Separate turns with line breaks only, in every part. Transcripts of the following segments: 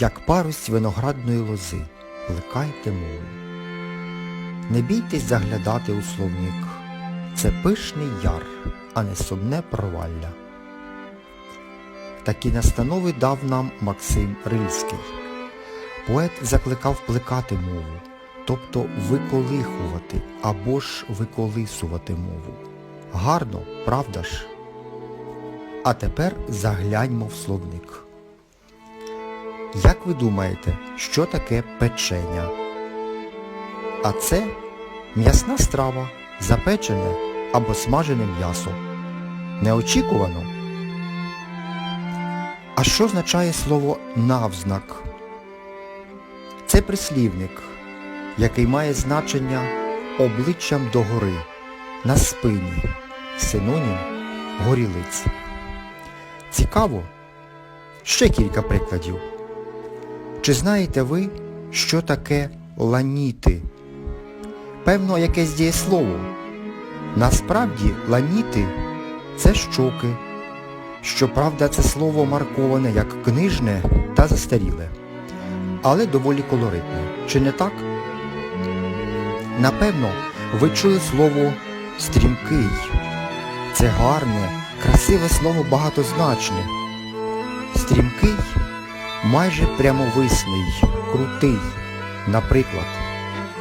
Як парусь виноградної лози, плекайте мову. Не бійтесь заглядати у словник. Це пишний яр, а не сумне провалля. Такі настанови дав нам Максим Рильський. Поет закликав плекати мову, тобто виколихувати або ж виколисувати мову. Гарно, правда ж? А тепер загляньмо в словник. Як ви думаєте, що таке печеня? А це м'ясна страва, запечене або смажене м'ясо. Неочікувано. А що означає слово навзнак? Це прислівник, який має значення обличчям догори, на спині, синонім горілиць. Цікаво? Ще кілька прикладів. Чи знаєте ви, що таке ланіти? Певно, якесь дієслово. Насправді ланіти це щоки. Щоправда, це слово марковане як книжне та застаріле, але доволі колоритне. Чи не так? Напевно, ви чули слово стрімкий. Це гарне, красиве слово багатозначне. Стрімкий майже прямовисний, крутий. Наприклад,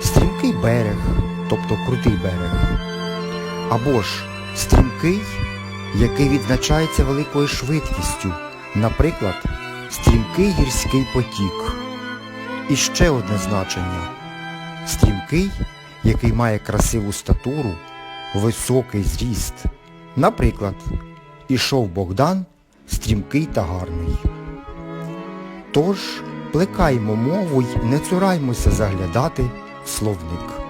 стрімкий берег, тобто крутий берег. Або ж стрімкий, який відзначається великою швидкістю, наприклад, стрімкий гірський потік. І ще одне значення. Стрімкий, який має красиву статуру, високий зріст. Наприклад, ішов Богдан, стрімкий та гарний. Тож, плекаймо мову й не цураймося заглядати в словник.